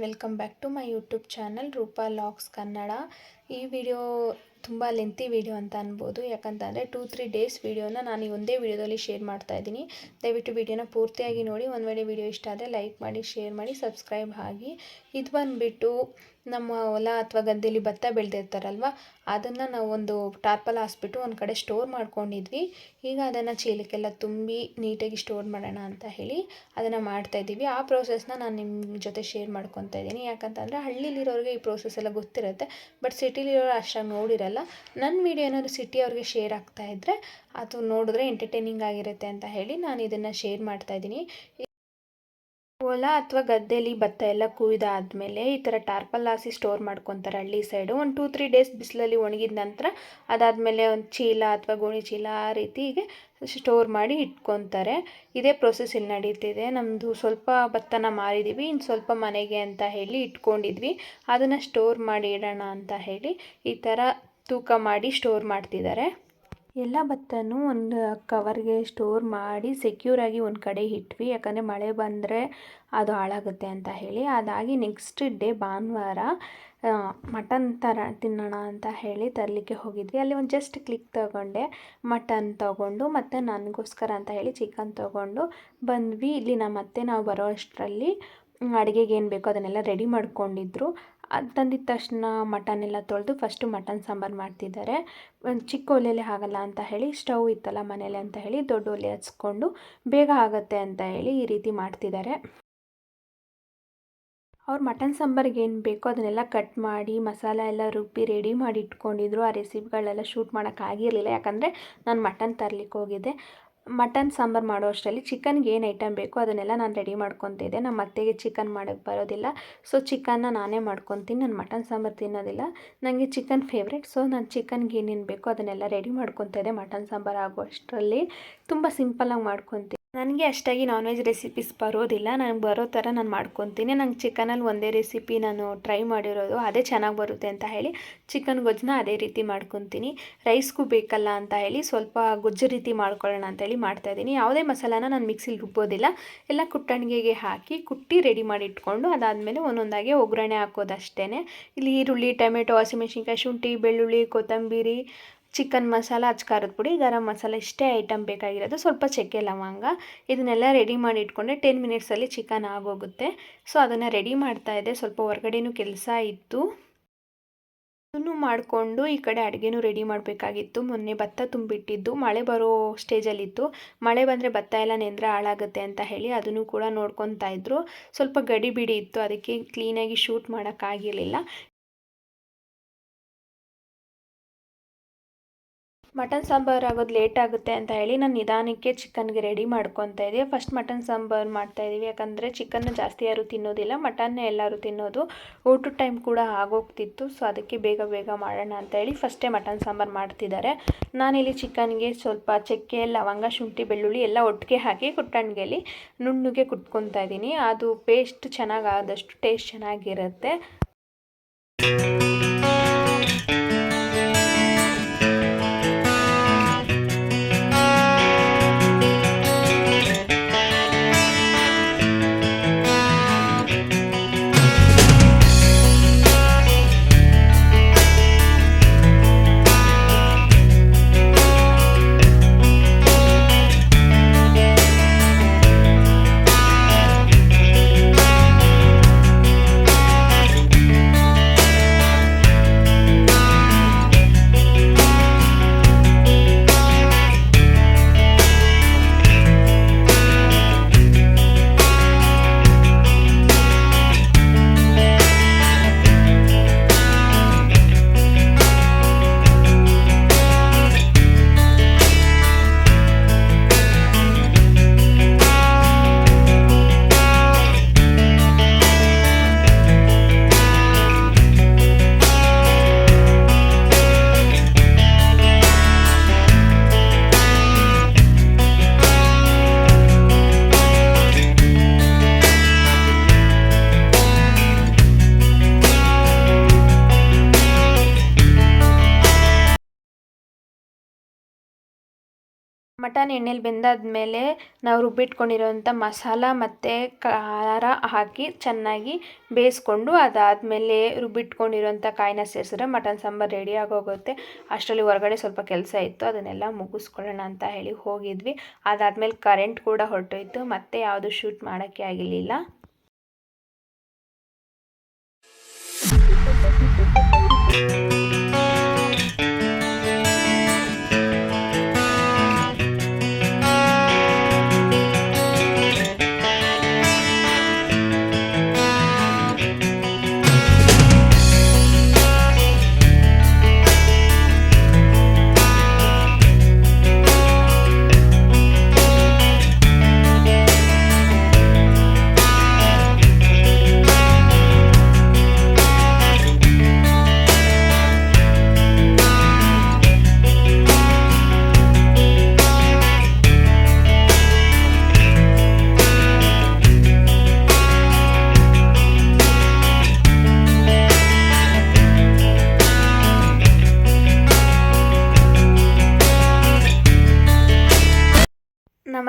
Welcome back to my YouTube channel Roopa lakhs Kannada ఈ video ತುಂಬ lengthy video ಅಂತ ಅನ್ಬೋದು. ಯಾಕಂತಂದರೆ ಟೂ ತ್ರೀ ಡೇಸ್ ವಿಡಿಯೋನ ನಾನು ಈ ಒಂದೇ ವಿಡಿಯೋದಲ್ಲಿ ಶೇರ್ ಮಾಡ್ತಾ ಇದ್ದೀನಿ. ದಯವಿಟ್ಟು ವಿಡಿಯೋನ ಪೂರ್ತಿಯಾಗಿ ನೋಡಿ. ಒಂದು ವೇಳೆ ವಿಡಿಯೋ ಇಷ್ಟ ಆದರೆ ಲೈಕ್ ಮಾಡಿ ಶೇರ್ ಮಾಡಿ ಸಬ್ಸ್ಕ್ರೈಬ್ ಆಗಿ. ಇದು ಬಂದುಬಿಟ್ಟು ನಮ್ಮ ಹೊಲ ಅಥವಾ ಗದ್ದೆಯಲ್ಲಿ ಭತ್ತ ಬೆಳೆದಿರ್ತಾರಲ್ವ, ಅದನ್ನು ನಾವು ಒಂದು ಟಾರ್ಪಲ್ ಹಾಸ್ಬಿಟ್ಟು ಒಂದು ಕಡೆ ಸ್ಟೋರ್ ಮಾಡ್ಕೊಂಡಿದ್ವಿ. ಈಗ ಅದನ್ನು ಚೀಲಕ್ಕೆಲ್ಲ ತುಂಬಿ ನೀಟಾಗಿ ಸ್ಟೋರ್ ಮಾಡೋಣ ಅಂತ ಹೇಳಿ ಅದನ್ನು ಮಾಡ್ತಾಯಿದ್ದೀವಿ ಆ ಪ್ರೋಸೆಸ್ನ ನಾನು ನಿಮ್ಮ ಜೊತೆ ಶೇರ್ ಮಾಡ್ಕೊತಾ ಇದ್ದೀನಿ. ಯಾಕಂತಂದರೆ ಹಳ್ಳಿಲಿರೋರಿಗೆ ಈ ಪ್ರೋಸೆಸ್ ಎಲ್ಲ ಗೊತ್ತಿರುತ್ತೆ ಬಟ್ ಸಿಟಿಲಿರೋರು ಅಷ್ಟಾಗಿ ನೋಡಿರಲ್ಲ. ನನ್ನ ವೀಡಿಯೋ ಏನಾದರೂ ಸಿಟಿಯವ್ರಿಗೆ ಶೇರ್ ಆಗ್ತಾ ಇದ್ದರೆ ಅದು ನೋಡಿದ್ರೆ ಎಂಟರ್ಟೈನಿಂಗ್ ಆಗಿರುತ್ತೆ ಅಂತ ಹೇಳಿ ನಾನು ಇದನ್ನು ಶೇರ್ ಮಾಡ್ತಾಯಿದ್ದೀನಿ ಹೊಲ ಅಥವಾ ಗದ್ದೆಯಲ್ಲಿ ಭತ್ತ ಎಲ್ಲ ಕುಯ್ದಾದ್ಮೇಲೆ ಈ ಥರ ಟಾರ್ಪಲ್ ಹಾಸಿ ಸ್ಟೋರ್ ಮಾಡ್ಕೊತಾರೆ ಹಳ್ಳಿ ಸೈಡು. ಒಂದು ಟೂ ತ್ರೀ ಡೇಸ್ ಬಿಸಿಲಲ್ಲಿ ಒಣಗಿದ ನಂತರ ಅದಾದಮೇಲೆ ಒಂದು ಚೀಲ ಅಥವಾ ಗೋಣಿ ಚೀಲ ಆ ರೀತಿಗೆ ಸ್ಟೋರ್ ಮಾಡಿ ಇಟ್ಕೊತಾರೆ. ಇದೇ ಪ್ರೊಸೆಸ್ ಇಲ್ಲಿ ನಡೀತಿದೆ. ನಮ್ಮದು ಸ್ವಲ್ಪ ಭತ್ತನ ಮಾರಿದ್ದೀವಿ ಇನ್ನು ಸ್ವಲ್ಪ ಮನೆಗೆ ಅಂತ ಹೇಳಿ ಇಟ್ಕೊಂಡಿದ್ವಿ. ಅದನ್ನು ಸ್ಟೋರ್ ಮಾಡಿ ಇಡೋಣ ಅಂತ ಹೇಳಿ ಈ ಥರ ತೂಕ ಮಾಡಿ ಸ್ಟೋರ್ ಮಾಡ್ತಿದ್ದಾರೆ. ಎಲ್ಲ ಭತ್ತನೂ ಒಂದು ಕವರ್ಗೆ ಸ್ಟೋರ್ ಮಾಡಿ ಸೆಕ್ಯೂರ್ ಆಗಿ ಒಂದು ಕಡೆ ಇಟ್ವಿ. ಯಾಕಂದರೆ ಮಳೆ ಬಂದರೆ ಅದು ಹಾಳಾಗುತ್ತೆ ಅಂತ ಹೇಳಿ. ಅದಾಗಿ ನೆಕ್ಸ್ಟ್ ಡೇ ಭಾನುವಾರ ಮಟನ್ ಥರ ತಿನ್ನೋಣ ಅಂತ ಹೇಳಿ ತರಲಿಕ್ಕೆ ಹೋಗಿದ್ವಿ. ಅಲ್ಲಿ ಒಂದು ಜಸ್ಟ್ ಕ್ಲಿಕ್ ತಗೊಂಡೆ. ಮಟನ್ ತಗೊಂಡು ಮತ್ತು ನನಗೋಸ್ಕರ ಅಂತ ಹೇಳಿ ಚಿಕನ್ ತಗೊಂಡು ಬಂದ್ವಿ. ಇಲ್ಲಿ ನಮ್ಮ ಅತ್ತೆ ನಾವು ಬರೋ ಅಷ್ಟರಲ್ಲಿ ಅಡುಗೆಗೆ ಏನು ಬೇಕೋ ಅದನ್ನೆಲ್ಲ ರೆಡಿ ಮಾಡ್ಕೊಂಡಿದ್ರು. ಅದು ತಂದಿದ್ದ ತಕ್ಷಣ ಮಟನ್ ಎಲ್ಲ ತೊಳೆದು ಫಸ್ಟು ಮಟನ್ ಸಾಂಬಾರು ಮಾಡ್ತಿದ್ದಾರೆ. ಚಿಕ್ಕ ಒಲೆಯಲ್ಲಿ ಆಗಲ್ಲ ಅಂತ ಹೇಳಿ ಸ್ಟವ್ ಇತ್ತಲ್ಲ ಮನೇಲಿ ಅಂತ ಹೇಳಿ ದೊಡ್ಡ ಒಲೆ ಹಚ್ಕೊಂಡು ಬೇಗ ಆಗುತ್ತೆ ಅಂತ ಹೇಳಿ ಈ ರೀತಿ ಮಾಡ್ತಿದ್ದಾರೆ. ಅವ್ರು ಮಟನ್ ಸಾಂಬಾರಿಗೆ ಏನು ಬೇಕೋ ಅದನ್ನೆಲ್ಲ ಕಟ್ ಮಾಡಿ, ಮಸಾಲ ಎಲ್ಲ ರುಬ್ಬಿ ರೆಡಿ ಮಾಡಿ ಇಟ್ಕೊಂಡಿದ್ರು. ಆ ರೆಸಿಪಿಗಳೆಲ್ಲ ಶೂಟ್ ಮಾಡೋಕ್ಕಾಗಿರಲಿಲ್ಲ ಯಾಕಂದರೆ ನಾನು ಮಟನ್ ತರಲಿಕ್ಕೆ ಹೋಗಿದ್ದೆ. ಮಟನ್, ಸಾಂಬಾರು ಮಾಡೋ ಅಷ್ಟರಲ್ಲಿ ಚಿಕನ್ಗೆ ಏನು ಐಟಮ್ ಬೇಕೋ ಅದನ್ನೆಲ್ಲ ನಾನು ರೆಡಿ ಮಾಡ್ಕೊತಿದ್ದೆ ನಮ್ಮ ಅತ್ತೆಗೆ ಚಿಕನ್ ಮಾಡೋಕ್ಕೆ ಬರೋದಿಲ್ಲ. ಸೊ ಚಿಕನ್ನ ನಾನೇ ಮಾಡ್ಕೊತೀನಿ. ನಾನು ಮಟನ್, ಸಾಂಬಾರು ತಿನ್ನೋದಿಲ್ಲ. ನನಗೆ ಚಿಕನ್ ಫೇವ್ರೇಟ್ ಸೊ ನಾನು ಚಿಕನ್ಗೆ ಏನೇನು ಬೇಕೋ ಅದನ್ನೆಲ್ಲ ರೆಡಿ ಮಾಡ್ಕೊತಾ ಇದ್ದೆ ಮಟನ್, ಸಾಂಬಾರು ಆಗೋ ಅಷ್ಟರಲ್ಲಿ ತುಂಬ ಸಿಂಪಲ್ಲಾಗಿ ಮಾಡ್ಕೊತೀನಿ. ನನಗೆ ಅಷ್ಟಾಗಿ ನಾನ್ ವೆಜ್ ರೆಸಿಪೀಸ್ ಬರೋದಿಲ್ಲ. ನನಗೆ ಬರೋ ಥರ ನಾನು ಮಾಡ್ಕೊತೀನಿ. ನಂಗೆ ಚಿಕನಲ್ಲಿ ಒಂದೇ ರೆಸಿಪಿ ನಾನು ಟ್ರೈ ಮಾಡಿರೋದು ಅದೇ ಚೆನ್ನಾಗಿ ಬರುತ್ತೆ ಅಂತ ಹೇಳಿ ಚಿಕನ್ ಗೊಜ್ಜನ್ನ ಅದೇ ರೀತಿ ಮಾಡ್ಕೊತೀನಿ. ರೈಸ್ಗೂ ಬೇಕಲ್ಲ ಅಂತ ಹೇಳಿ ಸ್ವಲ್ಪ ಗೊಜ್ಜು ರೀತಿ ಮಾಡ್ಕೊಳ್ಳೋಣ ಅಂತೇಳಿ ಮಾಡ್ತಾಯಿದ್ದೀನಿ ಯಾವುದೇ ಮಸಾಲಾನ ನಾನು ಮಿಕ್ಸಿಲಿ ರುಬ್ಬೋದಿಲ್ಲ. ಎಲ್ಲ ಕುಟ್ಟಣಿಗೆಗೆ ಹಾಕಿ ಕುಟ್ಟಿ ರೆಡಿ ಮಾಡಿ ಇಟ್ಕೊಂಡು ಅದಾದಮೇಲೆ ಒಂದೊಂದಾಗಿ ಒಗ್ಗರಣೆ ಹಾಕೋದಷ್ಟೇ ಇಲ್ಲಿ ಈರುಳ್ಳಿ, ಟೊಮೆಟೊ, ಹಸಿಮೆಣ್ಸಿನ್ಕಾಯಿ, ಶುಂಠಿ, ಬೆಳ್ಳುಳ್ಳಿ, ಕೊತ್ತಂಬರಿ ಚಿಕನ್ ಮಸಾಲ ಖಾರದ ಪುಡಿ, ಗರಂ ಮಸಾಲ ಇಷ್ಟೇ ಐಟಮ್ ಬೇಕಾಗಿರೋದು. ಸ್ವಲ್ಪ ಚಕ್ಕೆ ಲವಂಗ. ಇದನ್ನೆಲ್ಲ ರೆಡಿ ಮಾಡಿ ಇಟ್ಕೊಂಡೆ ಟೆನ್ ಮಿನಿಟ್ಸಲ್ಲಿ ಚಿಕನ್ ಆಗೋಗುತ್ತೆ. ಸೊ ಅದನ್ನು ರೆಡಿ ಮಾಡ್ತಾ ಇದ್ದೆ. ಸ್ವಲ್ಪ ಹೊರಗಡೆನೂ ಕೆಲಸ ಇತ್ತು. ಅದನ್ನು ಮಾಡಿಕೊಂಡು ಈ ಕಡೆ ಅಡುಗೆನೂ ರೆಡಿ ಮಾಡಬೇಕಾಗಿತ್ತು. ಮೊನ್ನೆ ಭತ್ತ ತುಂಬಿಟ್ಟಿದ್ದು. ಮಳೆ ಬರೋ ಸ್ಟೇಜಲ್ಲಿತ್ತು ಮಳೆ ಬಂದರೆ ಭತ್ತ ಎಲ್ಲ ನೆಂದರೆ ಹಾಳಾಗುತ್ತೆ ಅಂತ ಹೇಳಿ ಅದನ್ನು ಕೂಡ ನೋಡ್ಕೊತಾ ಇದ್ರು. ಸ್ವಲ್ಪ ಗಡಿ ಬಿಡಿ ಇತ್ತು. ಅದಕ್ಕೆ ಕ್ಲೀನಾಗಿ ಶೂಟ್ ಮಾಡೋಕ್ಕಾಗಿರಲಿಲ್ಲ ಮಟನ್ ಸಾಂಬಾರು ಆಗೋದು ಲೇಟ್ ಆಗುತ್ತೆ ಅಂತ ಹೇಳಿ ನಾನು ನಿಧಾನಕ್ಕೆ ಚಿಕನ್ಗೆ ರೆಡಿ ಮಾಡ್ಕೊತಾ ಇದ್ದೀವಿ ಫಸ್ಟ್ ಮಟನ್ ಸಾಂಬಾರು ಮಾಡ್ತಾಯಿದ್ದೀವಿ ಯಾಕಂದರೆ ಚಿಕನ್ ಜಾಸ್ತಿ ಯಾರು ತಿನ್ನೋದಿಲ್ಲ. ಮಟನ್ನೇ ಎಲ್ಲರೂ ತಿನ್ನೋದು. ಊಟದ ಟೈಮ್ ಕೂಡ ಆಗೋಗ್ತಿತ್ತು. ಸೊ ಅದಕ್ಕೆ ಬೇಗ ಬೇಗ ಮಾಡೋಣ ಅಂತ ಹೇಳಿ ಫಸ್ಟೇ ಮಟನ್ ಸಾಂಬಾರು ಮಾಡ್ತಿದ್ದಾರೆ. ನಾನಿಲ್ಲಿ ಚಿಕನ್ಗೆ ಸ್ವಲ್ಪ ಚಕ್ಕೆ, ಲವಂಗ, ಶುಂಠಿ, ಬೆಳ್ಳುಳ್ಳಿ ಎಲ್ಲ ಒಟ್ಟಿಗೆ ಹಾಕಿ ಕುಟ್ಟಣಿಗೆಯಲ್ಲಿ ನುಣ್ಣಗೆ ಕುಟ್ಕೊತಾ ಇದ್ದೀನಿ. ಅದು ಪೇಸ್ಟ್ ಚೆನ್ನಾಗಿ ಆದಷ್ಟು ಟೇಸ್ಟ್ ಚೆನ್ನಾಗಿರುತ್ತೆ. ಮಟನ್ ಎಣ್ಣೆಲಿ ಬೆಂದಾದಮೇಲೆ ನಾವು ರುಬ್ಬಿಟ್ಕೊಂಡಿರೋಂಥ ಮಸಾಲ ಮತ್ತು ಖಾರ ಹಾಕಿ ಚೆನ್ನಾಗಿ ಬೇಯಿಸ್ಕೊಂಡು ಅದಾದಮೇಲೆ ರುಬ್ಬಿಟ್ಕೊಂಡಿರೋಂಥ ಕಾಯಿನ ಸೇರಿಸಿದ್ರೆ ಮಟನ್ ಸಾಂಬಾರು ರೆಡಿ ಆಗೋಗುತ್ತೆ. ಅಷ್ಟರಲ್ಲಿ ಹೊರಗಡೆ ಸ್ವಲ್ಪ ಕೆಲಸ ಇತ್ತು, ಅದನ್ನೆಲ್ಲ ಮುಗಿಸ್ಕೊಳ್ಳೋಣ ಅಂತ ಹೇಳಿ ಹೋಗಿದ್ವಿ. ಅದಾದಮೇಲೆ ಕರೆಂಟ್ ಕೂಡ ಹೊರಟೋಯ್ತು, ಮತ್ತೆ ಯಾವುದು ಶೂಟ್ ಮಾಡೋಕ್ಕೆ ಆಗಿರಲಿಲ್ಲ.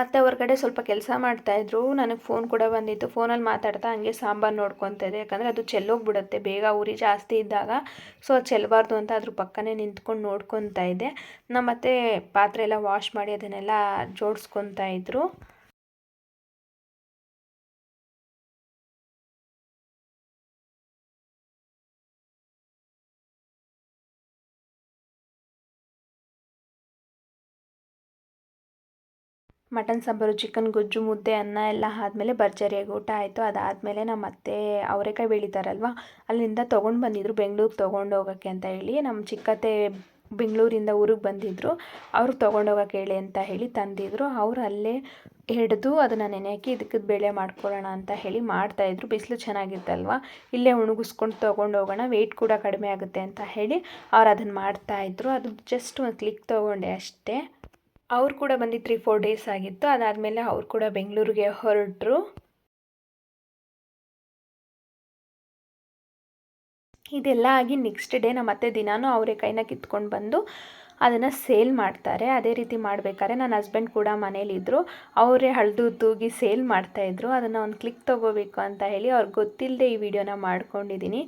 ನಮ್ಮತ್ತೆ ಹೊರಗಡೆ ಸ್ವಲ್ಪ ಕೆಲಸ ಮಾಡ್ತಾಯಿದ್ರು ನನಗೆ ಫೋನ್ ಕೂಡ ಬಂದಿತ್ತು. ಫೋನಲ್ಲಿ ಮಾತಾಡ್ತಾ ಹಂಗೆ ಸಾಂಬಾರು ನೋಡ್ಕೊತಾ ಇದೆ ಯಾಕಂದರೆ ಅದು ಚೆಲ್ಲೋಗ್ಬಿಡುತ್ತೆ. ಬೇಗ ಉರಿ ಜಾಸ್ತಿ ಇದ್ದಾಗ. ಸೊ ಅದು ಚೆಲ್ಲಬಾರ್ದು ಅಂತ ಅದ್ರ ಪಕ್ಕನೇ ನಿಂತ್ಕೊಂಡು ನೋಡ್ಕೊತಾ ಇದ್ದೆ. ನಮ್ಮತ್ತೆ ಪಾತ್ರೆ ಎಲ್ಲ ವಾಶ್ ಮಾಡಿ ಅದನ್ನೆಲ್ಲ ಜೋಡಿಸ್ಕೊತಾ ಇದ್ರು. ಮಟನ್ ಸಾಂಬಾರು, ಚಿಕನ್ ಗೊಜ್ಜು, ಮುದ್ದೆ, ಅನ್ನ ಎಲ್ಲ ಆದಮೇಲೆ ಭರ್ಜರಿಯಾಗಿ ಊಟ ಆಯಿತು. ಅದಾದಮೇಲೆ ನಮ್ಮ ಅತ್ತೆ ಅವರೆಕಾಯಿ ಬೆಳೀತಾರಲ್ವ, ಅಲ್ಲಿಂದ ತೊಗೊಂಡು ಬಂದಿದ್ದರು ಬೆಂಗ್ಳೂರಿಗೆ ತೊಗೊಂಡು ಹೋಗೋಕ್ಕೆ ಅಂತ ಹೇಳಿ ನಮ್ಮ ಚಿಕ್ಕತ್ತೆ ಬೆಂಗಳೂರಿಂದ ಊರಿಗೆ ಬಂದಿದ್ದರು ಅವ್ರಿಗೆ ತೊಗೊಂಡೋಗಕ್ಕೆ ಹೇಳಿ ಅಂತ ಹೇಳಿ ತಂದಿದ್ರು. ಅವ್ರು ಅಲ್ಲೇ ಹಿಡಿದು ಅದನ್ನು ನೆನೆ ಹಾಕಿ ಇದಕ್ಕೆ ಬೇಳೆ ಮಾಡ್ಕೊಳ್ಳೋಣ ಅಂತ ಹೇಳಿ ಮಾಡ್ತಾಯಿದ್ರು ಬಿಸಿಲು ಚೆನ್ನಾಗಿತ್ತಲ್ವ? ಇಲ್ಲೇ ಉಣಗಿಸ್ಕೊಂಡು ತೊಗೊಂಡು ಹೋಗೋಣ ವೆಯ್ಟ್ ಕೂಡ ಕಡಿಮೆ ಆಗುತ್ತೆ ಅಂತ ಹೇಳಿ ಅವ್ರು ಅದನ್ನು ಮಾಡ್ತಾಯಿದ್ರು ಅದು ಜಸ್ಟ್ ಒಂದು ಕ್ಲಿಕ್ ತೊಗೊಂಡೆ ಅಷ್ಟೇ. ಅವ್ರು ಕೂಡ ಬಂದು ತ್ರೀ ಫೋರ್ ಡೇಸ್ ಆಗಿತ್ತು. ಅದಾದಮೇಲೆ ಅವ್ರು ಕೂಡ ಬೆಂಗಳೂರಿಗೆ ಹೊರಟರು. ಇದೆಲ್ಲ ಆಗಿ ನೆಕ್ಸ್ಟ್ ಡೇ ನಮ್ಮ ಅತ್ತೆ ದಿನಾನೂ ಅವರೇ ಕೈನ ಕಿತ್ಕೊಂಡು ಬಂದು ಅದನ್ನು ಸೇಲ್ ಮಾಡ್ತಾರೆ. ಅದೇ ರೀತಿ ಮಾಡಬೇಕಾದ್ರೆ ನನ್ನ ಹಸ್ಬೆಂಡ್ ಕೂಡ ಮನೇಲಿದ್ದರು ಅವರೇ ಹಳ್ದು ತೂಗಿ ಸೇಲ್ ಮಾಡ್ತಾಯಿದ್ರು ಅದನ್ನು ಒಂದು ಕ್ಲಿಕ್ ತೊಗೋಬೇಕು ಅಂತ ಹೇಳಿ ಅವ್ರಿಗೆ ಗೊತ್ತಿಲ್ಲದೆ ಈ ವಿಡಿಯೋನ ಮಾಡ್ಕೊಂಡಿದ್ದೀನಿ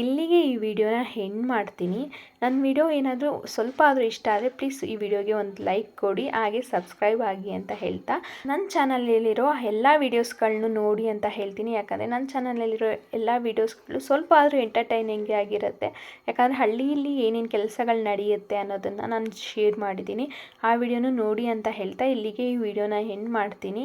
ಇಲ್ಲಿಗೆ ಈ ವಿಡಿಯೋನ ಹೆಣ್ಣು ಮಾಡ್ತೀನಿ. ನನ್ನ ವಿಡಿಯೋ ಏನಾದರೂ ಸ್ವಲ್ಪ ಆದರೂ ಇಷ್ಟ ಆದರೆ ಪ್ಲೀಸ್ ಈ ವಿಡಿಯೋಗೆ ಒಂದು ಲೈಕ್ ಕೊಡಿ. ಹಾಗೆ ಸಬ್ಸ್ಕ್ರೈಬ್ ಆಗಿ ಅಂತ ಹೇಳ್ತಾ. ನನ್ನ ಚಾನಲಲ್ಲಿರೋ ಎಲ್ಲ ವೀಡಿಯೋಸ್ಗಳನ್ನೂ ನೋಡಿ ಅಂತ ಹೇಳ್ತೀನಿ. ಯಾಕಂದರೆ ನನ್ನ ಚಾನಲಲ್ಲಿರೋ ಎಲ್ಲ ವೀಡಿಯೋಸ್ಗಳು ಸ್ವಲ್ಪ ಆದರೂ ಎಂಟರ್ಟೈನಿಂಗ್ ಆಗಿರುತ್ತೆ. ಯಾಕಂದರೆ ಹಳ್ಳಿಯಲ್ಲಿ ಏನೇನು ಕೆಲಸಗಳು ನಡೆಯುತ್ತೆ ಅನ್ನೋದನ್ನು ನಾನು ಶೇರ್ ಮಾಡಿದ್ದೀನಿ. ಆ ವಿಡಿಯೋನು ನೋಡಿ ಅಂತ ಹೇಳ್ತಾ ಇಲ್ಲಿಗೆ ಈ ವಿಡಿಯೋನ ಎಂಡ್ ಮಾಡ್ತೀನಿ.